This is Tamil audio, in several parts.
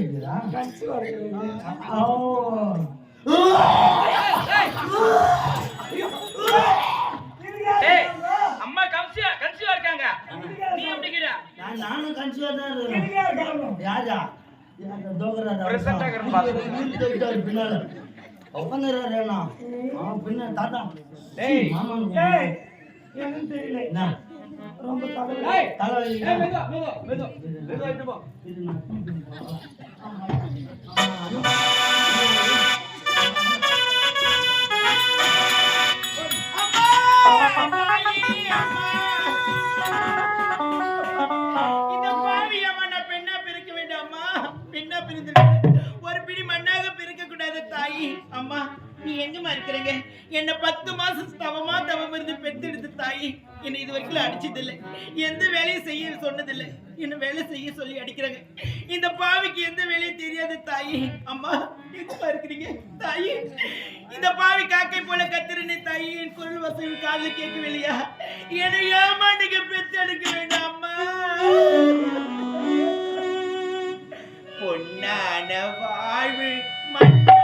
என்னடி வாங்கி இருக்குதா ஏய், அம்மா கன்சியா கன்சியா இருக்காங்க. நீ நான் நானும் கன்சியா தான் இருக்கேன். யாரா? ஆகிறேன். பின்னால. பின்ன தாத்தா. மாமா தெரியல. ரொம்ப தலைவலி. மெதுவா, மெதுவா, மெதுவா. மெதுவா எடுத்து போ. இந்த நீ எங்கம்மா இருக்கிறீங்க? என்ன பத்து மாசம் தவமா தவம் இருந்து பெத்தெடுத்து தாயி என்னை இது வரைக்கும் அடிச்சதில்லை. எந்த வேலையும் செய்ய சொன்னதில்லை. என்ன வேலை செய்ய சொல்லி அடிக்கிறாங்க. இந்த பாவிக்கு எந்த வேலையும் தெரியாது தாயி. அம்மா எங்கம்மா இருக்கிறீங்க? தாயி இந்த பாவி காக்கை போல கத்திரனே தாயி. என் குரல் வசதி காதுல கேட்கவில்லையா? என்னை ஏமாண்டுக்கு பெத்தெடுக்க வேண்டாமா பொன்னான வாழ்வு மண்ணாகி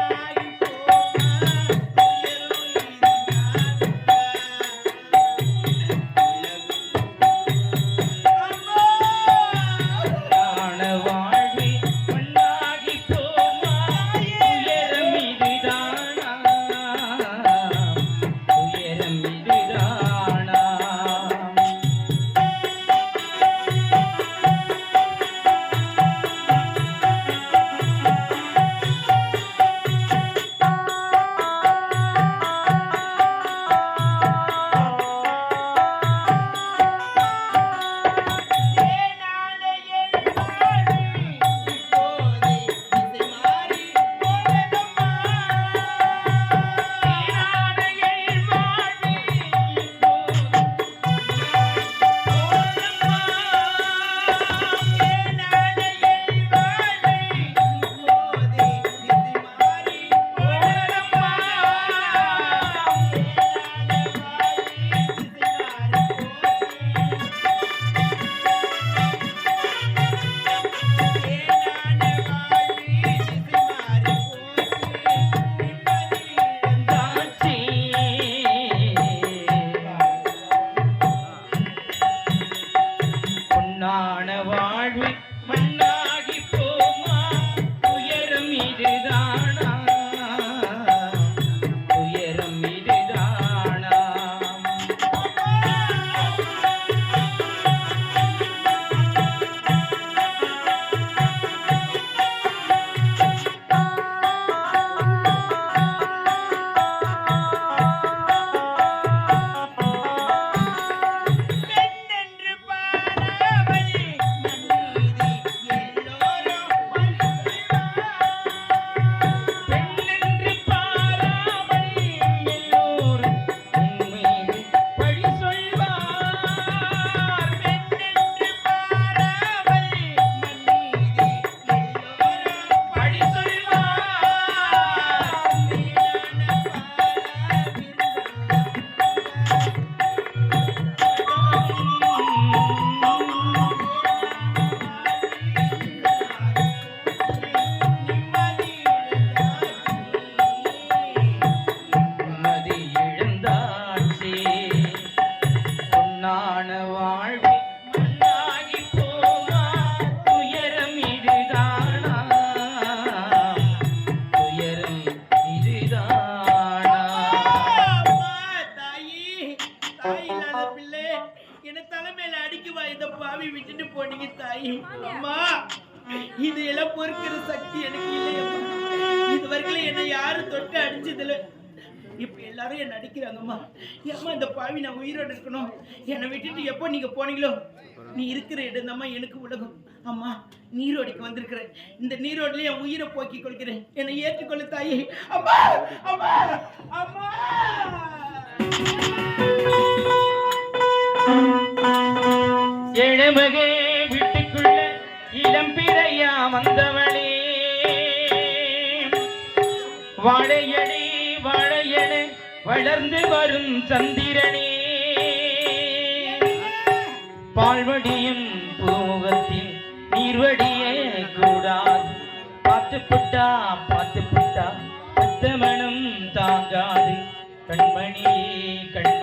இதுவா இந்த பாவி விட்டுட்டு போனீங்க தாயி. அம்மா இது எல்லாம் பொறுக்கிற சக்தி எனக்கு இல்லையம்மா. இது வரைக்கும் என்னை யாரும் தொட்டு அடிச்சதில்ல. இப்ப எல்லாரும் என்ன அடிக்கிறாங்கம்மா. ஏம்மா இந்த பாவி நான் உயிரோட இருக்கணும். என்னை விட்டுட்டு எப்போ நீங்க போனீங்களோ? நீ இருக்கிற இடம் எனக்கு உலகம். அம்மா நீரோடிக்கு வந்திருக்கிறேன். இந்த நீரோடில என் உயிரை போக்கி கொள்கிறேன். என்னை ஏற்றுக்கொள்ளு தாயி. அம்மா அம்மா அம்மா! எழுமகே வீட்டுக்குள்ள இளம்பிறையா வந்தவளே. வாழையடி வாழையன வளர்ந்து வரும் சந்திரனே. பால்வடியும் பூமுகத்தில் நீர்வடியே கூடாது பார்த்து புட்டா பார்த்து புட்டா புத்தமனும் தாங்காது. கண்மணியே கண்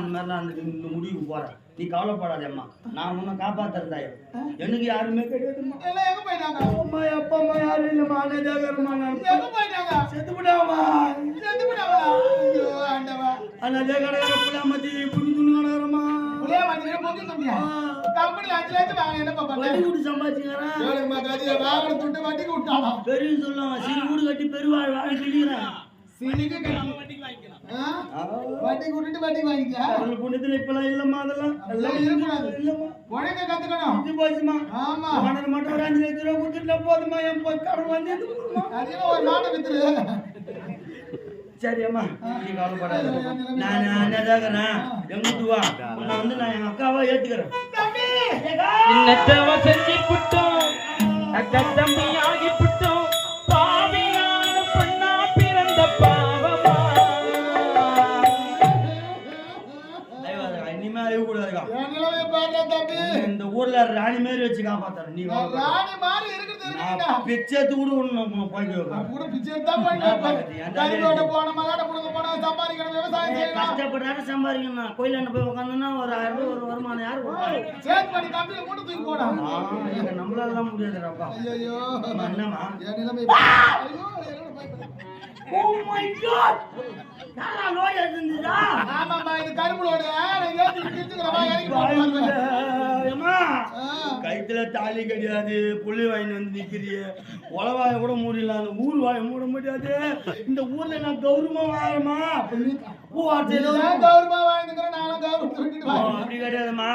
இந்த மாதிரிலாம் அந்த இந்த முடிவுக்கு போறேன் நீ கவலைப்படாத அம்மா. நான் உன்னை காப்பாத்துறேன் தாய் எனக்கு யாருமே போயிட்டாங்க? அம்மா அப்பா அம்மா யாரும் இல்லைம்மா எங்க போயிட்டாங்க? செத்து விடாமா செத்து போயிட்டாங்களா? ஐயோ ஆண்டவா. அனாஜாகரமா புள்ள மத்தி புண்ணு துணு கடகரமா புளிய மாட்டீங்க பொங்கி தம்பியா கம்பெனில அஞ்சு லட்சம் வாங்க என்ன வட்டி பாப்பாங்க கூட்டு சம்பாதிச்சுக்கிறேன். ஏழுமா கதிய வாகன துட்டு வட்டிக்கு விட்டானா பெரிய சொல்லுவாங்க. சிறு வீடு கட்டி பெருவாழ் வாழ கட்டி வட்டிக்கு விட்டுட்டு வாங்கிக்க புண்ணியத்துல இப்பெல்லாம் இல்லம்மா அதெல்லாம். எல்லாம் இருக்கக்கூடாது. இல்லம்மா. உழைக்க கத்துக்கணும். இது போச்சுமா ஆமா. பணம் மட்டும் ஒரு அஞ்சு லட்ச ரூபா கொடுத்துட்டா போதுமா என் போய் கடன் வந்து? அதிகமா ஒரு மாட்டை வித்துரு சரி அம்மா. நீ கவலைப்படாத. நான் எங்க வா. உன்னை வந்து நான் என் அக்காவா ஏத்துக்கிறேன். தம்பி! இன்னத்தவ செஞ்சு புட்டோம். அக்க தம்பி ஆகி புட்டோம் ஊர்ல ராணி மாதிரி வச்சு காப்பாத்துறேன் நீ. ராணி மாதிரி இருக்கிறது கூட. கூட பிச்சை போன மகாட புடுங்க போன சம்பாதிக்கணும் விவசாயம் செய்யணும். கஷ்டப்பட்டாரு சம்பாதிக்கணும். கோயிலாண்ட போய் உட்காந்தோன்னா ஒரு ஆயிரம் ரூபாய் ஒரு வருமானம் யாரு கொடுப்பாங்க? சேர்த்து பண்ணி கம்பியில மூட்டை தூக்கி போடா. ஆ, இங்க நம்மளால முடியாதுடாப்பா ஐயோ என்னம்மா? என் நிலைமை ஐயோ என்னோட பயப்படுறேன். ஓ மை காட் எடுத்துதா இது நான் ஏத்தி இறங்கி அம்மா. ஆ. கைத்துல தாலி கிடையாது புள்ளி வாங்கி வந்து நிக்கிறிய. உளவாய கூட முடியல அந்த ஊர் வாய மூட முடியாது இந்த ஊர்ல நான் கௌரவமா வாழமா ஒரு- நீதான் கௌரவமா வாழ்ந்துக்கிற நானும் வாழ்றேன். அப்படி கிடையாதும்மா.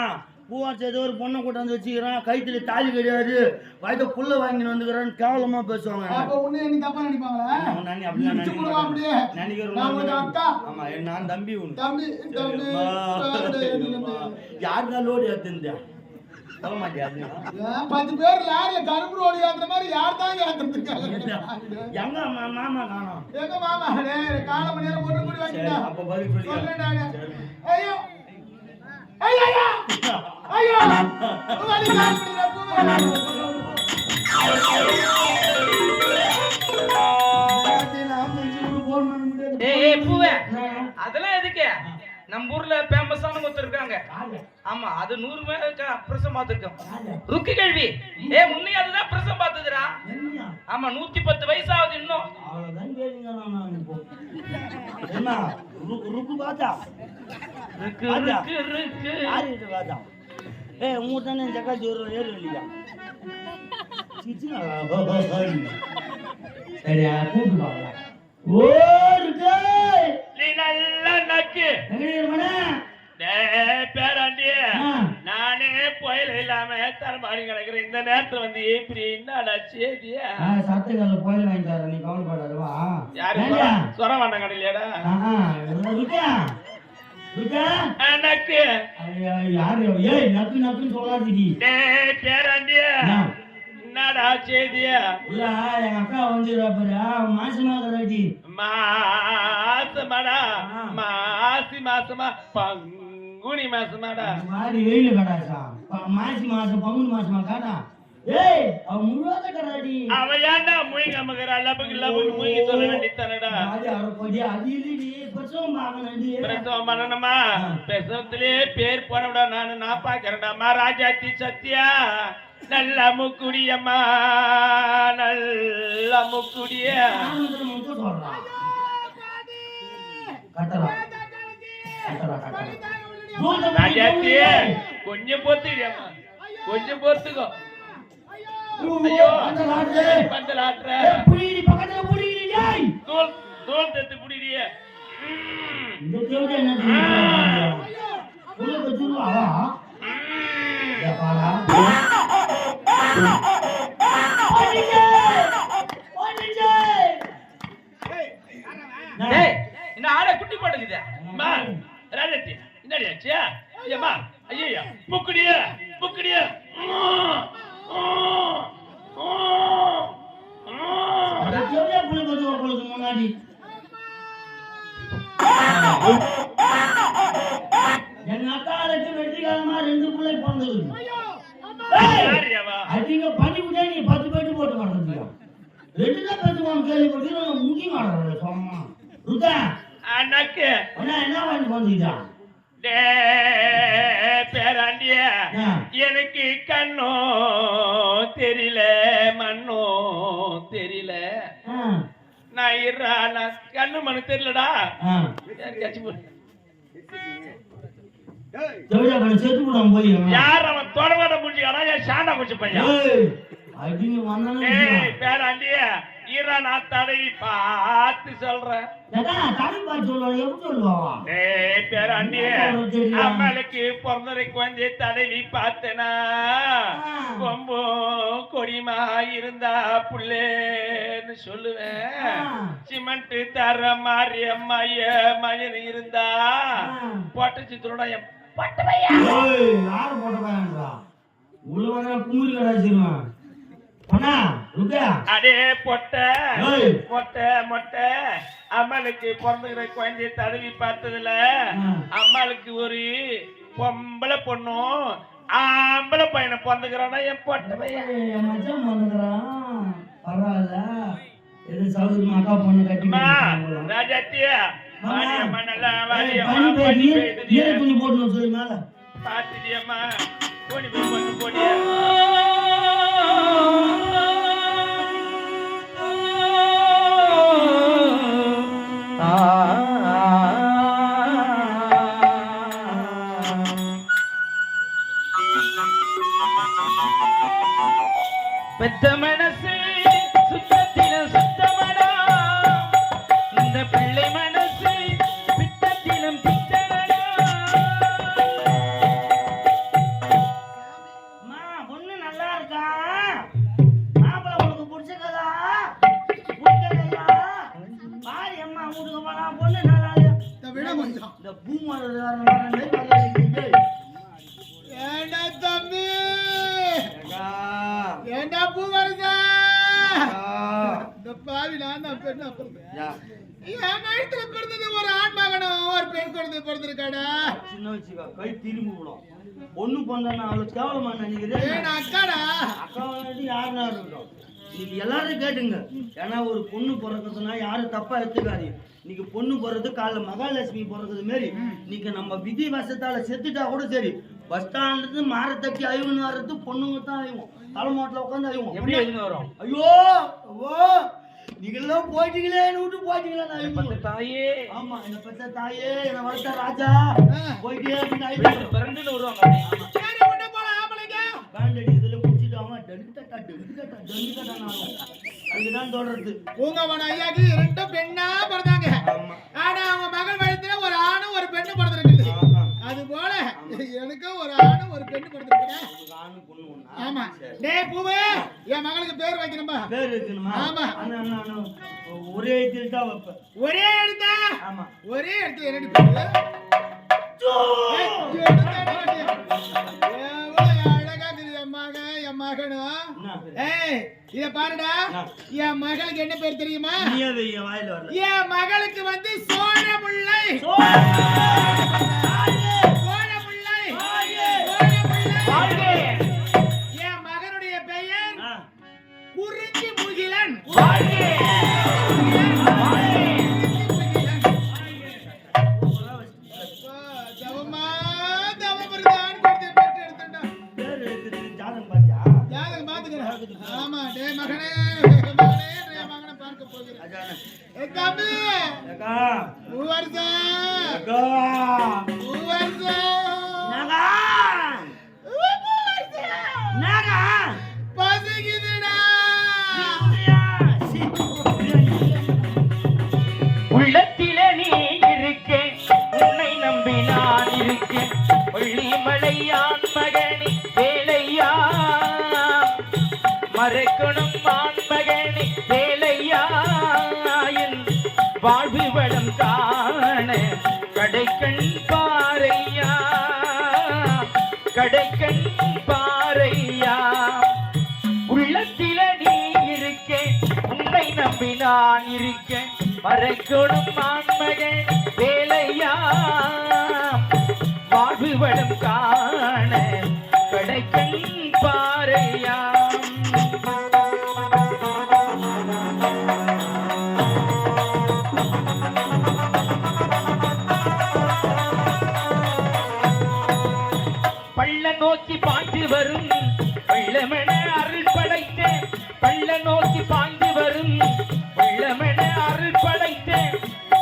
பூவார்த்தை ஏதோ ஒரு பொண்ணை கூட்டாந்து வச்சுக்கிறான். கைத்துல தாலி கிடையாது. வயத புள்ள வாங்கின்னு வந்துக்கிறான்னு கேவலமா பேசுவாங்க. அப்ப உன்னை என்ன தப்பா நினைப்பாங்களா? நானி அப்படிலாம் இடிச்சு நினைக்க போடுவா அப்படியே. மாட்டான். நினைக்கிறவங்க நான் உங்க வந்து- அக்கா. ஆமா நான் தம்பி உனக்கு. தம்பி. யாருடா லோடு ஏத்துந்தா சொல்ல மாட்டியா அது? ஏன் பத்து பேர் லாரில கரும்பு ரோடு ஏத்துற மாதிரி யார் தான் ஏத்துறதுக்காங்க எங்க மாமா காணோம். எங்க மாமா? டேய், காலை மணி நேரம் போட்டு கூடி அப்ப பதில் சொல்றேன் ஐயோ ஐயோ ஐயோ வலி கால் பண்ணிடுறா, பூவே. ஏய் ஏய் பூவே அதெல்லாம் எதுக்கு? நம்ம ஊர்ல ஃபேமஸான ஒருத்தர் இருக்காங்க. ஆமா அது நூறு பேருக்கு பிரசம் பார்த்துருக்கோம். ருக்கு கேள்வி ஏ உன்னைய அதுதான் பிரசம் என்னையா? ஆமா நூத்தி பத்து வயசாகுது இன்னும் ருக்கு ருக்கு? ருக்கு ருக்கு யாரு இது பாத்தா ஏய் உங்க தானே ஜக்காத்தி ஒரு ஏறு இல்லையா சரியா கூப்பிட்டு நீ நல்லா நக்கு. பேராண்டி. நானே புயல் இல்லாம தரமாறி கிடக்குறேன். இந்த நேரத்துல வந்து இப்படி என்னடா சேதியா சத்துக்கல்ல கோயில் வாங்கி தரேன் நீ கவலைப்படாத வா. யாரு? சொரவாண்ட கடையிலடா ஐயா, யாரு? ஏய், நக்கு நக்குன்னு சொல்லாதீடி. டேய் என்ன? என்னடா சேதியா இல்ல, எங்க அக்கா வந்துடுறா பாரு. மாசமா இருக்கிறாடி. மாசமாடா. மாசி மாசமா பங்குனி மாசமாடா மாதிரி வெயிலு கடாசா. மாசி மாசம் பங்குனி மாசமா காடா? ஏய், அவ முழுவத கடாடி. அவ ஏன்டா முயங்க மகரா லபக்கு லபக்கு முயங்கி சொல்ல வேண்டியதானடா அது கொடி, அது இல்லடி. பிரசவம் பார்க்கணும்டி. பிரசவம் பண்ணணுமா? ஆ. பிரசவத்திலே பேர் போனவிடா நானு. நான் பாக்குறேன்டாமா ராஜாத்தி சத்யா? நல்ல முக்குடியம்மா நல்ல முக்குடிய. கொஞ்சம் பொறுத்துக்கிறியம்மா கொஞ்சம் பொறுத்துக்கோ ஐயோ. பந்தல் ஆட்டுற புடிடி பக்கத்துல புடிடி டேய் தோல் தோல் தத்து புடிடிய. இந்த தேவதை என்ன தெரியுமா உள்ள வச்சுருவா பாலா டேய் இந்த ஆடை குட்டி போட்டுக்குது அம்மா ராஜாத்தி என்னடி ஆச்சு ஐயம்மா ஐயா புக்குடிய புக்குடிய அந்த தேவதை புள்ள வச்சு உங்களுக்கு முன்னாடி எங்க அக்காளுக்கு வெற்றிகாலமா ரெண்டு பிள்ளை பிறந்தது யாரியாவா அதிக பண்ணி விட்டா நீ பத்து பேட்டு போட்டு மாட்டேங்க ரெண்டு தான் பேசுவாங்க கேள்விப்பட்டு நான் முங்கி மாட்டேன் சும்மா ருதா அண்ணாக்கு அண்ணா என்ன பண்ணி வந்துட்டான் டே பேராண்டிய ஆ. எனக்கு கண்ணோ தெரியல மண்ணோ தெரியல. நான் இருறா நான் கண்ணு மண்ணு தெரியலடா. யார் அவன் தொடவாட முடிஞ்சுக்கானா? என் சாண்டா குச்சி பையன் பேராண்டிய. ஈரா நான் தடவி பார்த்து சொல்றேன். அம்மளுக்கு பிறந்ததுக்கு வந்து தடவி பார்த்தனா. கொம்பு கொடிமா இருந்தா புள்ளேன்னு சொல்லுவேன். சிமெண்ட் தர மாதிரி அம்மாய மயன் இருந்தா ஆ. பொட்டச்சு துருடா என் யாரு போட்டதான்றா உள்ள வந்தா குமுறி கடாச்சிருவான் அடே பொட்டை ஏய். மொட்டை. அம்மாளுக்கு பிறந்துக்கிற குழந்தைய தடவி பார்த்ததுல. அம்மாளுக்கு ஒரு பொம்பளை பொண்ணும் ஆம்பளை பையனை பிறந்துக்கிறானா என் பொட்டை பையன்? பரவாயில்ல. எது சௌகரியமா அக்கா பொண்ணு. ராஜாத்தியா. வாடியம்மா நல்லா வாடியம்மா போட்டு சொல்லி மேல. பாத்துட்டியம்மா. போனி போய் கொஞ்சம் போடியா பெத்த மனசு சுத்தத்தில சுத்தமடா. இந்த பிள்ளை மனசு பித்தத்திலும் பித்தமடா. அம்மா பொண்ணு நல்லா இருக்கா? மாப்பிள்ளை உனக்கு பிடிச்சதா பிடிக்கலையா? பாரு அம்மா வீட்டுக்கு போனா பொண்ணு நல்லா? இந்த பூமாரி என் வயிற்றுல பிறந்தது ஒரு ஆண் மகனும் ஒரு பெண் குழந்தை பிறந்திருக்காடா? சின்ன வச்சுக்கோ கை திரும்பி விடும் பொண்ணு பொண்ணு அவளுக்கு கேவலமா நினைக்கிறேன். அக்காடா. அக்கா வந்து யாருன்னா இருக்கட்டும்? இன்னைக்கு எல்லாரும் கேட்டுங்க. ஏன்னா ஒரு பொண்ணு பிறக்குதுன்னா யாரும் தப்பா எடுத்துக்காதீங்க. இன்னைக்கு பொண்ணு பிறகுது காலைல மகாலட்சுமி பிறகுது மாரி இன்னைக்கு நம்ம விதி வசத்தால செத்துட்டா கூட சரி. பஸ் ஸ்டாண்ட்ல இருந்து மாற தட்டி அழிவுன்னு வர்றது பொண்ணுங்க தான் அழிவும் தலைமாட்டில் உட்காந்து அழிவும் எப்படி எழுந்து வரும் ஐயோ! ஓ! நீங்களாம் போயிட்டீங்களேன்னு விட்டு போயிட்டீங்களா நான் பத்து. தாயே. ஆமா என்ன பெத்த தாயே என்ன வளர்த்த ராஜா. போயிட்டே அப்படின்னு. பிறண்டுன்னு வருவாங்க. சரி விட்டு போல ஆம்பளைங்க. பேண்ட் அடி இதுல குடிச்சிட்டாம டெங்கு தட்டா டெங்கு தட்டா டெங்கு தட்டா நான் அதுதான் தொடர்றது பூங்கவன ஐயாக்கு ரெண்டும் பெண்ணா பிறந்தாங்க. ஆமா. ஆனா அவங்க மகள் வயித்துல ஒரு ஆணும் ஒரு பெண்ணு பிறந்திருக்குது. அது போல எனக்கும் ஒரு ஆணும் ஒரு பெண்ணு ஒண்ணா? ஆமா. டேய் பூவே என் மகளுக்கு பேர் வைக்கணும்பா பேர் வைக்கணுமா? ஆமா. ஒரே எழுத்தில் தான் வைப்பேன். ஒரே எடுத்தா ஆமா. ஒரே இடத்துல என்னடி பேரு? இத பாருடா. என் மகளுக்கு என்ன பேர் தெரியுமா? என் மகளுக்கு வந்து சோழமுல்லை. சோழமுல்லை முகிலன் வாழ்வு வளம் காண கடைக்கண் பாறையா? கடைக்கண் பாறையா? உள்ளத்தில நீ இருக்க உன்னை நம்பி நான் இருக்க மறைக்கொடும் மான்மகன் வேலையா? வாழ்வு வளம் காண கடைக்கண்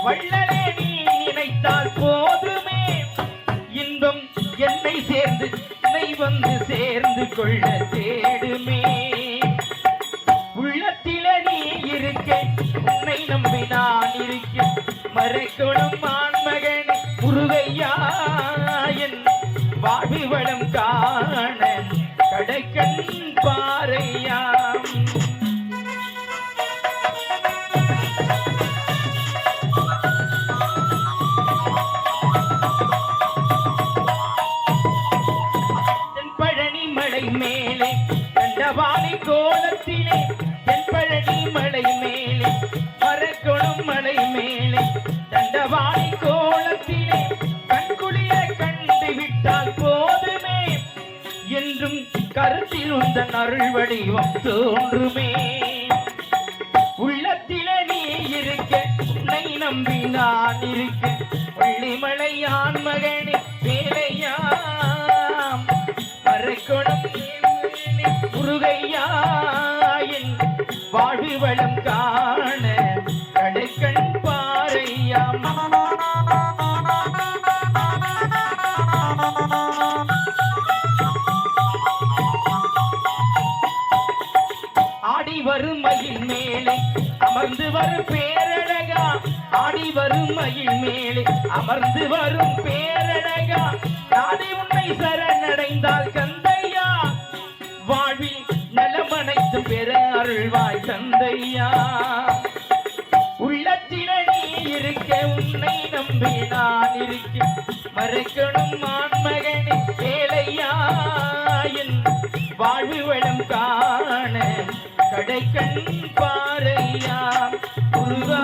வள்ளலே நீ நினைத்தால் போதுமே. இன்பம் என்னை சேர்ந்து என்னை வந்து சேர்ந்து கொள்ள தேடுமே. உள்ளத்தில நீ இருக்க உன்னை நம்பி நான் இருக்க மறைக்கணும் மான்மகன் முருகையா என் வாழ்வி வளம் காண அதன் அருள் வடிவம் தோன்றுமே உள்ளத்தில நீ இருக்க உன்னை நம்பி நான் இருக்க. பள்ளிமலையான் மகனே வேலையாம். மறைக்கொடும் முருகையா என் வாழ்வு வளம் காண ஆடி வரும் மயில் மேலே. அமர்ந்து வரும் பேரழகா ஆடி வரும் மயில் மேலே. அமர்ந்து வரும் பேரழகா நாடி உன்னை சரணடைந்தால் கந்தையா வாழ்வில் நலமனைத்து பெற அருள்வாய் தந்தையா. இருக்க உன்னை நம்பி நான் இருக்க மறைக்கணும் ஆண்மகனே வேலையா வாழ்வு வளம் காண கடைக்கண் பாறையா. முருகா முருகா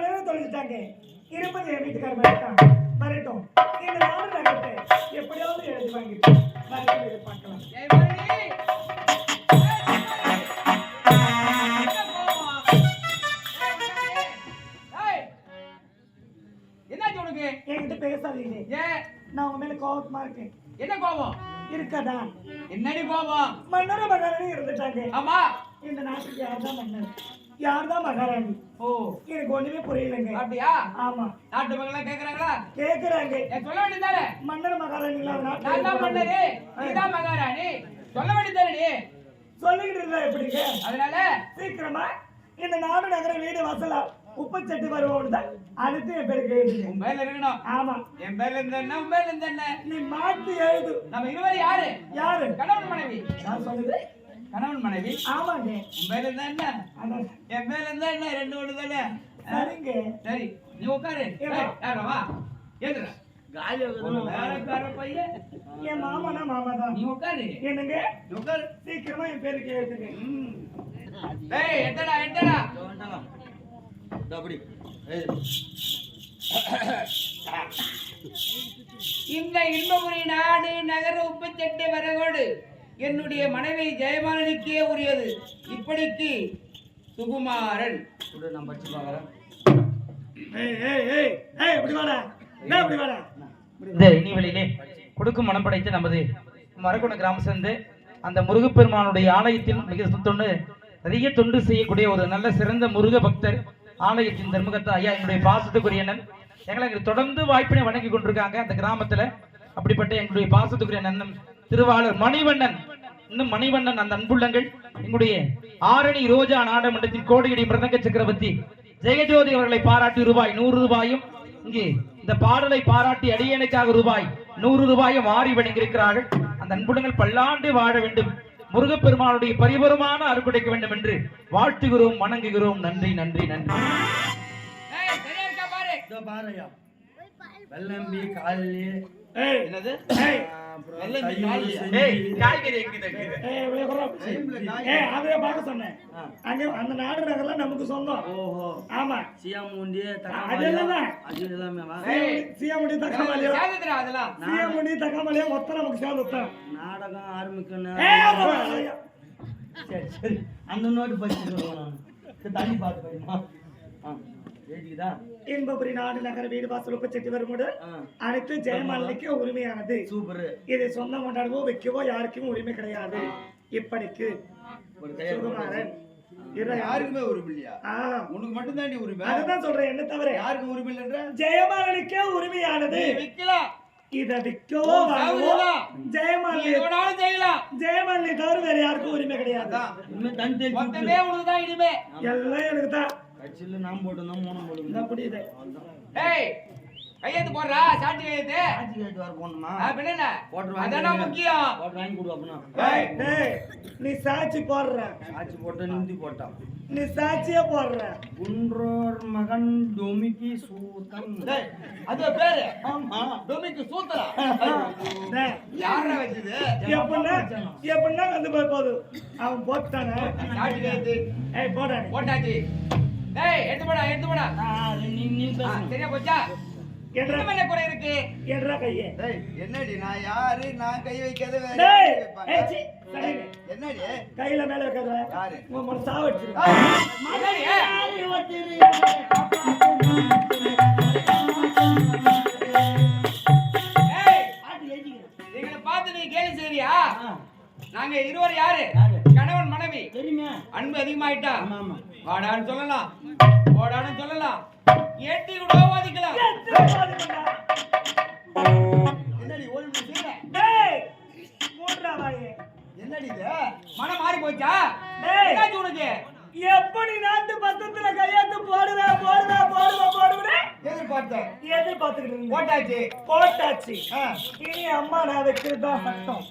அனைவரும் தொலைச்சிட்டாங்க இருப்பது என் வீட்டுக்காரர் வரட்டும் வரட்டும். இந்த நாடு நகரத்தை எப்படியாவது எழுதி வாங்கிட்டு வரட்டும் உனக்கு? என்கிட்ட பேசாதீங்க. ஏன்? நான் உங்க மேல கோபமா இருக்கேன். என்ன கோபம்? இருக்கதா? என்னடி கோபம்? மன்னர மகாராணி இருந்துட்டாங்க. ஆமா. இந்த நாட்டுக்கு யார் தான் மன்னர்? யார் தான் மகாராணி? ஓ. எனக்கு ஒண்ணுமே புரியலைங்க. அப்படியா? ஆமா. நாட்டு மக்கள் கேக்குறாங்களா? கேக்குறாங்க. சொல்ல வேண்டியதானே மன்னர் மகாராணி நான் தான் நாட்டுல பண்ணது நீதான் மகாராணி. சொல்ல வேண்டியதானே சொல்லிக்கிட்டு இருந்தா எப்படிங்க அதனால? சீக்கிரமா இந்த நாடு நகர வீடு வாசலா உப்பச்சட்டி வருவோம் தான் அடுத்து என் பேருக்கு உன் பேர்ல இருக்கணும். ஆமா. என் பேர்ல இருந்த என்ன உன் பேர்ல இருந்த என்ன? நீ மாத்தி எழுது. நம்ம இருவரும் யாரு? யாரு? கணவன் மனைவி. நான் சொல்லுது? கணவன் மனைவி. ஆமாங்க. பேர்ல இருந்தா என்ன? என் பேர்ல இருந்தா என்ன? ரெண்டு ஒண்ணு தானே சரிங்க. சரி நீ உட்காரு. வா. ஏந்துடா காலி வேலைக்கார பையன். என் மாமனா மாமா தான் நீ உட்காரு. என்னங்க? உட்காரு. சீக்கிரமா என் பேருக்கு எழுதுங்க ம். ஏய் எட்டடா எட்டடா. அப்படி. இந்த இன்பபுரி நாடு நகர உப்புச்சட்டை வரகோடு. என்னுடைய மனைவி ஜெயமாலனிக்கே உரியது. இப்படிக்கு சுகுமாரன். கொடு, நான் படிச்சு பார்க்கறேன். ஏய் ஏய் ஏய் ஏய் இப்படி வாடா. என்ன இப்படி வாடா. இந்த இனிவெளியிலே கொடுக்கும் மனம் படைத்த நமது மரக்குண கிராமம் சேர்ந்து அந்த முருகப்பெருமானுடைய ஆலயத்தில் மிக தொண்டு நிறைய தொண்டு செய்யக்கூடிய ஒரு நல்ல சிறந்த முருக பக்தர் ஆலயத்தின் தர்மகத்த ஐயா என்னுடைய பாசத்துக்குரியனன் எங்களை தொடர்ந்து வாய்ப்பினை வழங்கி கொண்டிருக்காங்க அந்த கிராமத்துல. அப்படிப்பட்ட எங்களுடைய பாசத்துக்குரிய நன்னன் திருவாளர் மணிவண்ணன். இன்னும் மணிவண்ணன் அந்த அன்புள்ளங்கள் எங்களுடைய ஆரணி ரோஜா நாடமன்றத்தின் கோடியடி மிருதங்க சக்கரவர்த்தி ஜெயஜோதி அவர்களை பாராட்டி ரூபாய் நூறு ரூபாயும் இங்கே இந்த பாடலை பாராட்டி அடியனுக்காக ரூபாய் நூறு ரூபாயும் மாறி வழங்கியிருக்கிறார்கள் அந்த அன்புள்ளங்கள் பல்லாண்டு வாழ வேண்டும். முருகப்பெருமானுடைய பரிபூரமான அருள் வேண்டும் என்று வாழ்த்துகிறோம் வணங்குகிறோம். நன்றி நன்றி நன்றி. வெள்ளம்பி என்னது? நமக்கு சொந்தம். ஓஹோ. ஆமா. சியாமுண்டி எல்லாமே வா சிஎம்டி தக்காமலியோ மொத்தம் நமக்கு சேர்ந்துட்டான் நாடகம் ஆரம்பிக்கணும். சரி சரி. அந்த நோட்டு தண்ணி பார்த்து ஆ எழுதிக்குதா? இன்பபுரி நாடு நகர வீடு வாசல் உப்பச்செட்டி வரும்போது அனைத்து ஜெயமாலிக்கு உரிமையானது. சூப்பரு. இதை சொந்தம் கொண்டாடவோ வைக்கவோ யாருக்கும் உரிமை கிடையாது. இப்படிக்கு. சுகுமாரன் யாருக்குமே உரிமை இல்லையா உனக்கு மட்டும் தாண்டி உரிமை? அதுதான் சொல்றேன் என்ன தவிர. யாருக்கு உரிமை இல்லைன்ற? ஜெயமாலனுக்கே உரிமையானது. விக்கலாம் இத விற்கவோ ஜெயமாலி செய்யலாம் ஜெயமாலினி தவிர வேற யாருக்கும் உரிமை கிடையாது. தான் எல்லாம் எனக்கு தான். கட்சியில் நாம் போட்டுருந்தோம் மூணு போட்டுருந்தோம். புரியுது ஏய் கையெழுத்து போடுறா சாட்சி கையெழுத்து. ஆட்சி கேட்டு வர போகணுமா ஆ, பின்ன என்ன? போட்டு வாங்கி அதான முக்கியம். போட்டு வாங்கி கொடு அப்படின்னா ஏய், டேய் நீ சாட்சி போடுற. ஆட்சி போட்ட நிந்தி போட்டான் நீ சாட்சியே போடுற. குன்றோர் மகன் டொமிக்கி சூத்தன். டேய், அது பேரு? ஆமா. டொமிக்கு சூத்தரா? யாரா வச்சது? எப்படின்னா எப்படின்னா வந்து போய் போகுது. அவன் போட்டானே சாட்சி கையெழுத்து. ஏய் போடா. நீ. போட்டாச்சு. ஏய் எடுத்து போடா எடுத்து போடா. நீ நீ சரியா போச்சா? என்ன மேல குறை இருக்கு? எட்ரா கையே. டேய் என்னடி நான் யாரு? நான் கை வைக்காத வேற. என்னடி? கையில மேல வைக்காத யாரு? உன் முறை சாவ என்னடி? பார்த்து நீ கேலி செய்றியா? நாங்க இருவர் யாரு? கணவன் மனைவி தெரியுமே அன்பு அதிகமாயிட்டா? ஆமா ஆமா. வாடான்னு சொல்லலாம். போடான்னு சொல்லலாம். எட்டி கூட வாதிக்கலாம் என்னடி ஒரு என்னடி இது? மனம் மாறி போச்சா? டேய். என்னாச்சு உனக்கு? எப்படி நாட்டு பத்தத்துல கையெழுத்து போடுவேன் போடுவேன் போடுவேன் போடுவேன் எதிர்பார்த்தேன். எதிர்பார்த்துக்கிட்டு. போட்டாச்சு. போட்டாச்சு. இனி அம்மா நான் வைக்கிறது தான் சட்டம்.